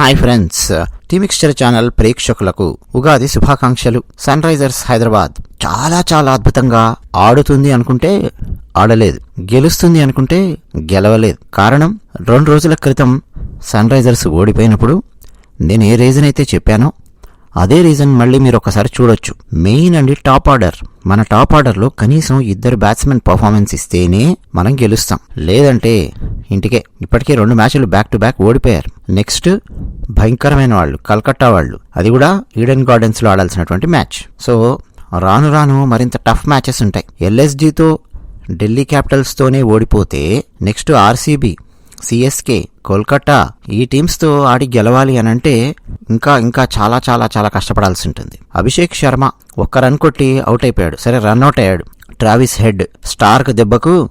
Hi friends. టీమిక్స్చర్ channel ప్రేక్షకులకు ఉగాది శుభాకాంక్షలు. Sun Risers Hyderabad చాలా చాలా అద్భుతంగా ఆడుతుంది అనుకుంటే ఆడలేదు. గెలుస్తుంది అనుకుంటే గెలవలేదు. కారణం రెండు రోజుల క్రితం సన్ రైజర్స్ ఓడిపోయినప్పుడు నేను ఏ రీజన్ అయితే చెప్పానో అదే రీజన్ మళ్ళీ మీరు ఒకసారి చూడొచ్చు. మెయిన్ అండి టాప్ ఆర్డర్. మన టాప్ ఆర్డర్లో కనీసం ఇద్దరు బ్యాట్స్మెన్ పర్ఫార్మెన్స్ ఇస్తేనే మనం గెలుస్తాం. లేదంటే ఇంటికే. ఇప్పటికే రెండు మ్యాచ్లు బ్యాక్ టు బ్యాక్ ఓడిపోయారు. నెక్స్ట్ భయంకరమైన వాళ్ళు కల్కట్టా వాళ్ళు. అది కూడా ఈడెన్ గార్డెన్స్లో ఆడాల్సినటువంటి మ్యాచ్. సో రాను రాను మరింత టఫ్ మ్యాచెస్ ఉంటాయి. ఎల్ఎస్జీతో ఢిల్లీ క్యాపిటల్స్తోనే ఓడిపోతే నెక్స్ట్ ఆర్సీబీ సిఎస్కే కోల్కతా ఈ టీమ్స్తో ఆడి గెలవాలి అని అంటే ఇంకా ఇంకా చాలా చాలా చాలా కష్టపడాల్సి ఉంటుంది. అభిషేక్ శర్మ ఒక్క రన్ కొట్టి అవుట్ అయిపోయాడు. సరే రన్ అవుట్ అయ్యాడు. ట్రావిస్ హెడ్ స్టార్క్ దెబ్బకు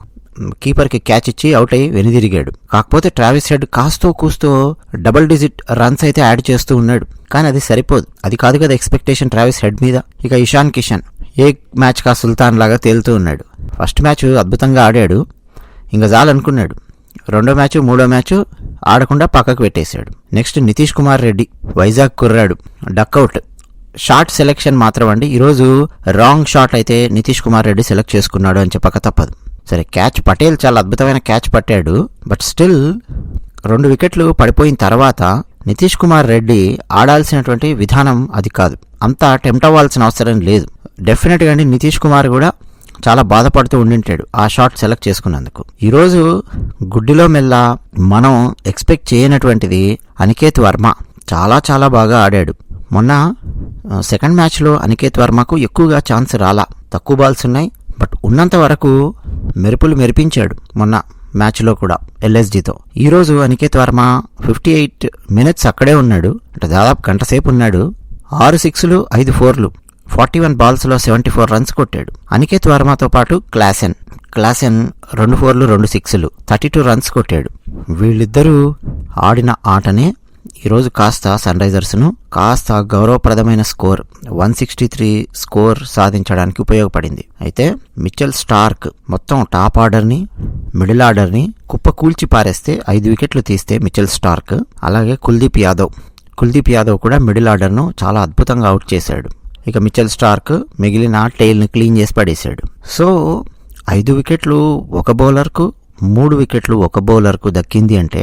కీపర్కి క్యాచ్ ఇచ్చి అవుట్ అయ్యి వెనుదిరిగాడు. కాకపోతే ట్రావిస్ హెడ్ కాస్తో కూస్తో డబుల్ డిజిట్ రన్స్ అయితే యాడ్ చేస్తూ ఉన్నాడు. కానీ అది సరిపోదు. అది కాదు కదా ఎక్స్పెక్టేషన్ ట్రావిస్ హెడ్ మీద. ఇక ఇషాన్ కిషన్ ఏ మ్యాచ్ కా సుల్తాన్ లాగా తేలుతూ ఉన్నాడు. ఫస్ట్ మ్యాచ్ అద్భుతంగా ఆడాడు. ఇంకా చాలనుకున్నాడు రెండో మ్యాచ్ మూడో మ్యాచ్ ఆడకుండా పక్కకు పెట్టేశాడు. నెక్స్ట్ నితీష్ కుమార్ రెడ్డి వైజాగ్ కుర్రాడు. డక్అవుట్ షార్ట్ సెలెక్షన్ మాత్రం అండి. ఈరోజు రాంగ్ షాట్ అయితే నితీష్ కుమార్ రెడ్డి సెలెక్ట్ చేసుకున్నాడు అని చెప్పక తప్పదు. సరే క్యాచ్ పటేల్ చాలా అద్భుతమైన క్యాచ్ పట్టాడు. బట్ స్టిల్ రెండు వికెట్లు పడిపోయిన తర్వాత నితీష్ కుమార్ రెడ్డి ఆడాల్సినటువంటి విధానం అది కాదు. అంతా టెంప్ట్ అవ్వాల్సిన అవసరం లేదు. డెఫినెట్గా అండి నితీష్ కుమార్ కూడా చాలా బాధపడుతూ ఉండింటాడు ఆ షాట్ సెలెక్ట్ చేసుకున్నందుకు. ఈరోజు గుడ్డిలో మెల్ల మనం ఎక్స్పెక్ట్ చేయనటువంటిది అనికేత్ వర్మ. చాలా చాలా బాగా ఆడాడు. మొన్న సెకండ్ మ్యాచ్లో అనికేత్ వర్మకు ఎక్కువగా ఛాన్స్ రాలా. తక్కువ బాల్స్ ఉన్నాయి. బట్ ఉన్నంత వరకు మెరుపులు మెరిపించాడు మొన్న మ్యాచ్లో కూడా ఎల్ఎస్జీతో. ఈరోజు Aniket Varma fifty eight minutes అక్కడే ఉన్నాడు. అంటే దాదాపు గంట సేపు ఉన్నాడు. ఆరు సిక్స్లు ఐదు ఫోర్లు ఫార్టీ వన్ బాల్స్లో సెవెంటీ ఫోర్ రన్స్ కొట్టాడు. అనికేత్ వర్మతో పాటు క్లాసెన్. క్లాసెన్ రెండు ఫోర్లు రెండు సిక్స్లు థర్టీ టూ రన్స్ కొట్టాడు. వీళ్ళిద్దరూ ఆడిన ఆటనే ఈరోజు కాస్త సన్ రైజర్స్ను కాస్త గౌరవప్రదమైన score one sixty three score సాధించడానికి ఉపయోగపడింది. అయితే మిచెల్ స్టార్క్ మొత్తం టాప్ ఆర్డర్ని మిడిల్ ఆర్డర్ని కుప్ప కూల్చి పారేస్తే ఐదు వికెట్లు తీస్తే మిచెల్ స్టార్క్ అలాగే కుల్దీప్ యాదవ్. కుల్దీప్ యాదవ్ కూడా మిడిల్ ఆర్డర్ను చాలా అద్భుతంగా అవుట్ చేశాడు. ఇక మిచెల్ స్టార్క్ మిగిలిన టైల్ని క్లీన్ చేసి పడేశాడు. సో ఐదు వికెట్లు ఒక బౌలర్కు మూడు వికెట్లు ఒక బౌలర్కు దక్కింది అంటే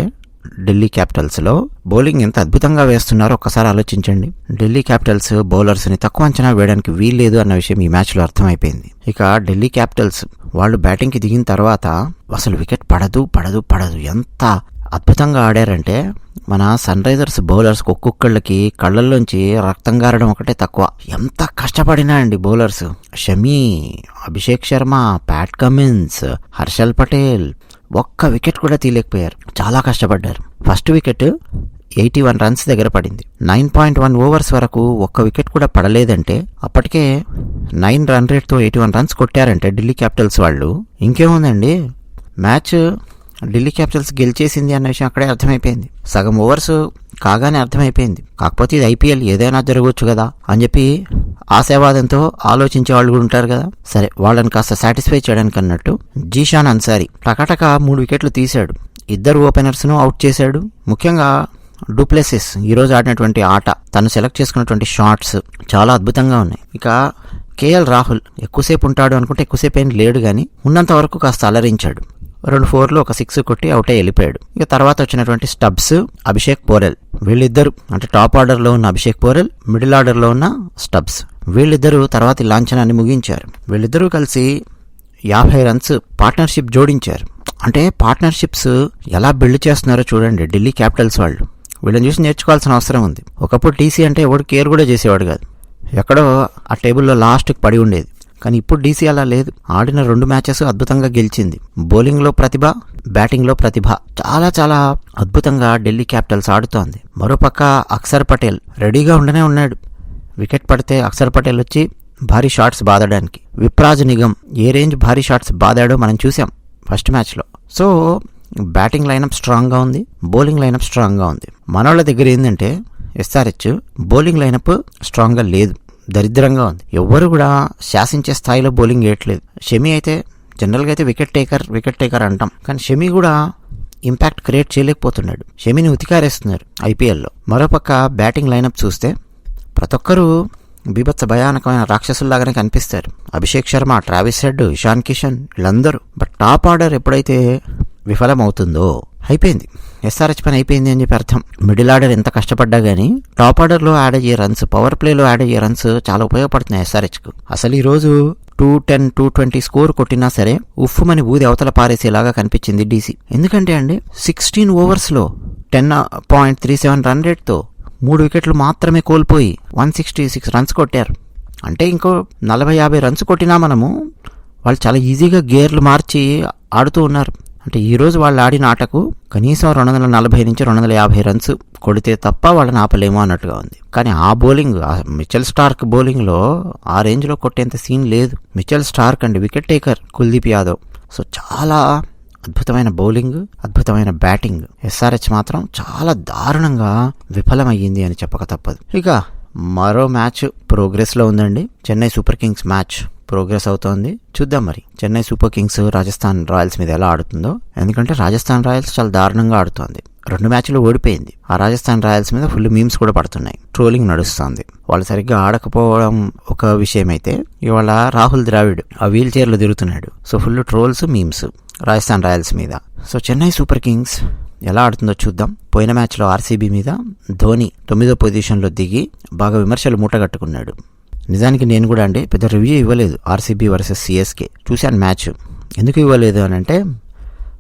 ఢిల్లీ క్యాపిటల్స్లో బౌలింగ్ ఎంత అద్భుతంగా వేస్తున్నారో ఒక్కసారి ఆలోచించండి. ఢిల్లీ క్యాపిటల్స్ బౌలర్స్ని తక్కువ అంచనా వేయడానికి వీల్లేదు అన్న విషయం ఈ మ్యాచ్లో అర్థమైపోయింది. ఇక ఢిల్లీ క్యాపిటల్స్ వాళ్ళు బ్యాటింగ్కి దిగిన తర్వాత అసలు వికెట్ పడదు పడదు పడదు. ఎంత అద్భుతంగా ఆడారంటే మన సన్ రైజర్స్ బౌలర్స్ ఒక్కొక్కళ్ళకి కళ్ళల్లోంచి రక్తం గారడం ఒకటే తక్కువ. ఎంత కష్టపడినా అండి bowlers. Shami Abhishek Sharma Pat Cummins Harshal Patel ఒక్క వికెట్ కూడా తీయలేకపోయారు. చాలా కష్టపడ్డారు. First wicket eighty one runs దగ్గర పడింది. నైన్ పాయింట్ వన్ ఓవర్స్ వరకు ఒక్క వికెట్ కూడా పడలేదంటే అప్పటికే నైన్ రన్ రేట్తో ఎయిటీ వన్ రన్స్ కొట్టారంటే ఢిల్లీ క్యాపిటల్స్ వాళ్ళు. ఇంకేముందండి? మ్యాచ్ ఢిల్లీ క్యాపిటల్స్ గెలిచేసింది అన్న విషయం అక్కడే అర్థమైపోయింది. సగం ఓవర్స్ కాగానే అర్థమైపోయింది. కాకపోతే ఇది ఐపీఎల్ ఏదైనా జరగవచ్చు కదా అని చెప్పి ఆశావాదంతో ఆలోచించే వాళ్ళు కూడా ఉంటారు కదా. సరే వాళ్ళని కాస్త సాటిస్ఫై చేయడానికి అన్నట్టు జీషాన్ అన్సారీ టకాటక మూడు వికెట్లు తీశాడు. ఇద్దరు ఓపెనర్స్ను అవుట్ చేశాడు. ముఖ్యంగా డూప్లెసిస్ ఈరోజు ఆడినటువంటి ఆట తను సెలెక్ట్ చేసుకున్నటువంటి షాట్స్ చాలా అద్భుతంగా ఉన్నాయి. ఇక కేఎల్ రాహుల్ ఎక్కువసేపు ఉంటాడు అనుకుంటే ఎక్కువసేపు ఏం లేడు కానీ ఉన్నంత వరకు కాస్త అలరించాడు. రెండు ఫోర్లు ఒక సిక్స్ కొట్టి అవుటే వెళ్ళిపోయాడు. ఇక తర్వాత వచ్చినటువంటి స్టబ్స్ అభిషేక్ పోరెల్. వీళ్ళిద్దరు అంటే టాప్ ఆర్డర్లో ఉన్న అభిషేక్ పోరెల్ మిడిల్ ఆర్డర్లో ఉన్న స్టబ్స్. వీళ్ళిద్దరూ తర్వాత లాంఛనాన్ని ముగించారు. వీళ్ళిద్దరూ కలిసి యాభై రన్స్ పార్ట్నర్షిప్ జోడించారు. అంటే పార్ట్నర్షిప్స్ ఎలా బిల్డ్ చేస్తున్నారో చూడండి ఢిల్లీ క్యాపిటల్స్ వాళ్ళు. వీళ్ళని చూసి నేర్చుకోవాల్సిన అవసరం ఉంది. ఒకప్పుడు టీసీ అంటే ఎవడు కేర్ కూడా చేసేవాడు కాదు. ఎక్కడో ఆ టేబుల్లో లాస్ట్కి పడి ఉండేది. కానీ ఇప్పుడు డీసీ అలా లేదు. ఆడిన రెండు మ్యాచెస్ అద్భుతంగా గెలిచింది. బౌలింగ్లో ప్రతిభ బ్యాటింగ్లో ప్రతిభ. చాలా చాలా అద్భుతంగా ఢిల్లీ క్యాపిటల్స్ ఆడుతోంది. మరోపక్క అక్షర్ పటేల్ రెడీగా ఉండనే ఉన్నాడు. వికెట్ పడితే అక్షర్ పటేల్ వచ్చి భారీ షాట్స్ బాదడానికి. విప్రాజ్ నిగమ్ ఏ రేంజ్ భారీ షాట్స్ బాదాడో మనం చూసాం ఫస్ట్ మ్యాచ్లో. సో బ్యాటింగ్ లైనప్ స్ట్రాంగ్గా ఉంది బౌలింగ్ లైనప్ స్ట్రాంగ్గా ఉంది. మనోళ్ళ దగ్గర ఏంటంటే ఎస్ఆర్హెచ్ బౌలింగ్ లైనప్ స్ట్రాంగ్గా లేదు. దరిద్రంగా ఉంది. ఎవ్వరు కూడా శాసించే స్థాయిలో బౌలింగ్ వేయట్లేదు. షమి అయితే జనరల్గా అయితే వికెట్ టేకర్ వికెట్ టేకర్ అంటాం. కానీ షమి కూడా ఇంపాక్ట్ క్రియేట్ చేయలేకపోతున్నాడు. షమిని ఉతికారేస్తున్నారు ఐపీఎల్లో. మరోపక్క బ్యాటింగ్ లైనప్ చూస్తే ప్రతి ఒక్కరూ బీభత్స భయానకమైన రాక్షసుల్లాగానే కనిపిస్తారు. అభిషేక్ శర్మ ట్రావిస్ హెడ్ ఇషాన్ కిషన్ వీళ్ళందరూ. బట్ టాప్ ఆర్డర్ ఎప్పుడైతే విఫలమవుతుందో అయిపోయింది. ఎస్ఆర్హెచ్ పని అయిపోయింది అని చెప్పి అర్థం. మిడిల్ ఆర్డర్ ఎంత కష్టపడ్డా కానీ టాప్ ఆర్డర్లో యాడ్ అయ్యే రన్స్ పవర్ ప్లేలో యాడ్ అయ్యే రన్స్ చాలా ఉపయోగపడుతున్నాయి ఎస్ఆర్హెచ్కు. అసలు ఈ రోజు two ten two twenty score కొట్టినా సరే ఉఫ్ఫుమని బూది అవతల పారేసేలాగా కనిపించింది డీసీ. ఎందుకంటే అండి sixteen ఓవర్స్లో ten point three seven run రేట్తో మూడు వికెట్లు మాత్రమే కోల్పోయి వన్ సిక్స్టీ సిక్స్ రన్స్ కొట్టారు. అంటే ఇంకో నలభై యాభై రన్స్ కొట్టినా మనము వాళ్ళు చాలా ఈజీగా గేర్లు మార్చి ఆడుతూ ఉన్నారు. అంటే ఈరోజు వాళ్ళు ఆడిన ఆటకు కనీసం రెండు వందల నలభై నుంచి రెండు వందల యాభై రన్స్ కొడితే తప్ప వాళ్ళని ఆపలేము అన్నట్టుగా ఉంది. కానీ ఆ బౌలింగ్ ఆ మిచెల్ స్టార్క్ బౌలింగ్లో ఆ రేంజ్లో కొట్టేంత సీన్ లేదు. మిచెల్ స్టార్క్ అండి wicket taker Kuldeep Yadav. So చాలా అద్భుతమైన బౌలింగ్ అద్భుతమైన బ్యాటింగ్. ఎస్ఆర్హెచ్ మాత్రం చాలా దారుణంగా విఫలమయ్యింది అని చెప్పక తప్పదు. ఇక మరో మ్యాచ్ ప్రోగ్రెస్లో ఉందండి. Chennai Super Kings match. Progress అవుతోంది. చూద్దాం మరి. Chennai Super Kings Rajasthan Royals మీద ఎలా ఆడుతుందో. ఎందుకంటే రాజస్థాన్ రాయల్స్ చాలా దారుణంగా ఆడుతోంది. రెండు మ్యాచ్లు ఓడిపోయింది. ఆ రాజస్థాన్ రాయల్స్ మీద ఫుల్ మీమ్స్ కూడా పడుతున్నాయి. ట్రోలింగ్ నడుస్తుంది. వాళ్ళు సరిగ్గా ఆడకపోవడం ఒక విషయం అయితే ఇవాళ రాహుల్ ద్రావిడ్ ఆ వీల్ చైర్లో తిరుగుతున్నాడు. So full trolls memes Rajasthan Royals మీద. సో చెన్నై సూపర్ కింగ్స్ ఎలా ఆడుతుందో చూద్దాం. పోయిన మ్యాచ్లో ఆర్సీబీ మీద ధోని తొమ్మిదో పొజిషన్లో దిగి బాగా విమర్శలు మూటగట్టుకున్నాడు. నిజానికి నేను కూడా అండి పెద్ద రివ్యూ ఇవ్వలేదు. ఆర్సీబీ వర్సెస్ సిఎస్కే చూశాను మ్యాచ్ ఎందుకు ఇవ్వలేదు అని అంటే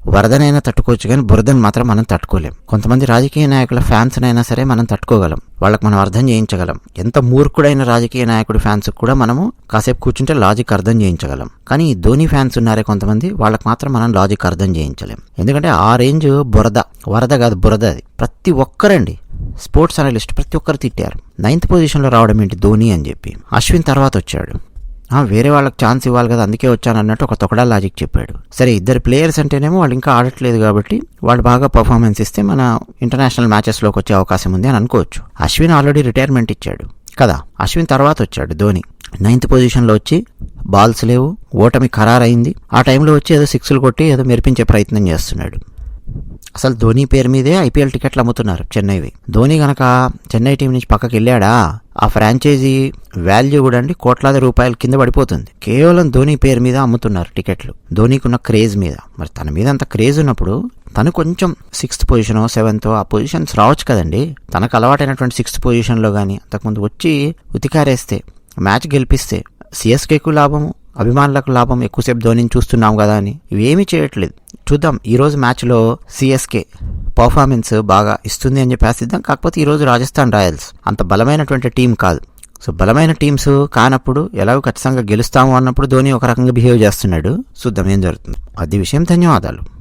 వరదనైనా తట్టుకోవచ్చు కానీ బురదను మాత్రం మనం తట్టుకోలేం. కొంతమంది రాజకీయ నాయకుల ఫ్యాన్స్నైనా సరే మనం తట్టుకోగలం. వాళ్ళకి మనం అర్థం చేయించగలం. ఎంత మూర్ఖుడైన రాజకీయ నాయకుడి ఫ్యాన్స్ కూడా మనము కాసేపు కూర్చుంటే లాజిక్ అర్థం చేయించగలం. కానీ ఈ ధోని ఫ్యాన్స్ ఉన్నారే కొంతమంది వాళ్ళకి మాత్రం మనం లాజిక్ అర్థం చేయించలేం. ఎందుకంటే ఆ రేంజ్ బురద వరద కాదు బురద అది. ప్రతి ఒక్కరండి స్పోర్ట్స్ అనలిస్ట్ ప్రతి ఒక్కరు తిట్టారు. నైన్త్ పొజిషన్లో రావడం ఏంటి? ధోని అని చెప్పి. అశ్విన్ తర్వాత వచ్చాడు. వేరే వాళ్ళకి ఛాన్స్ ఇవ్వాలి కదా అందుకే వచ్చాను అన్నట్టు ఒక తొకడా లాజిక్ చెప్పాడు. సరే ఇద్దరు ప్లేయర్స్ అంటేనేమో వాళ్ళు ఇంకా ఆడట్లేదు కాబట్టి వాళ్ళు బాగా పర్ఫార్మెన్స్ ఇస్తే మన ఇంటర్నేషనల్ మ్యాచెస్లోకి వచ్చే అవకాశం ఉంది అని అనుకోవచ్చు. అశ్విన్ ఆల్రెడీ రిటైర్మెంట్ ఇచ్చాడు. కదా అశ్విన్ తర్వాత వచ్చాడు ధోని. నైన్త్ పొజిషన్లో వచ్చి బాల్స్ లేవు ఓటమి ఖరారైంది. ఆ టైంలో వచ్చి ఏదో సిక్స్లు కొట్టి ఏదో మెరిపించే ప్రయత్నం చేస్తున్నాడు. అసలు ధోని పేరు మీదే ఐపీఎల్ టికెట్లు అమ్ముతున్నారు చెన్నైవి. ధోని గనక చెన్నై టీం నుంచి పక్కకి వెళ్ళాడా ఆ ఫ్రాంచైజీ వాల్యూ కూడా అండి కోట్లాది రూపాయల కింద పడిపోతుంది. కేవలం ధోని పేరు మీద అమ్ముతున్నారు టికెట్లు. ధోనికున్న క్రేజ్ మీద. మరి తన మీద అంత క్రేజ్ ఉన్నప్పుడు తను కొంచెం సిక్స్త్ పొజిషన్ సెవెంత్ ఆ పొజిషన్స్ రావచ్చు కదండి. తనకు అలవాటైనటువంటి సిక్స్త్ పొజిషన్లో కానీ అంతకుముందు వచ్చి ఉతికారేస్తే మ్యాచ్ గెలిపిస్తే సిఎస్కేకు లాభము అభిమానులకు లాభం ఎక్కువసేపు ధోనిని చూస్తున్నాం కదా అని. ఇవేమీ చేయట్లేదు. చూద్దాం ఈరోజు మ్యాచ్లో సిఎస్కే పర్ఫార్మెన్స్ బాగా ఇస్తుంది అని చెప్పి ఆశిద్దాం కాకపోతే ఈరోజు రాజస్థాన్ రాయల్స్ అంత బలమైనటువంటి టీం కాదు. సో బలమైన టీమ్స్ కానప్పుడు ఎలాగో ఖచ్చితంగా గెలుస్తాము అన్నప్పుడు ధోని ఒక రకంగా బిహేవ్ చేస్తున్నాడు. చూద్దాం ఏం జరుగుతుంది. అది విషయం ధన్యవాదాలు.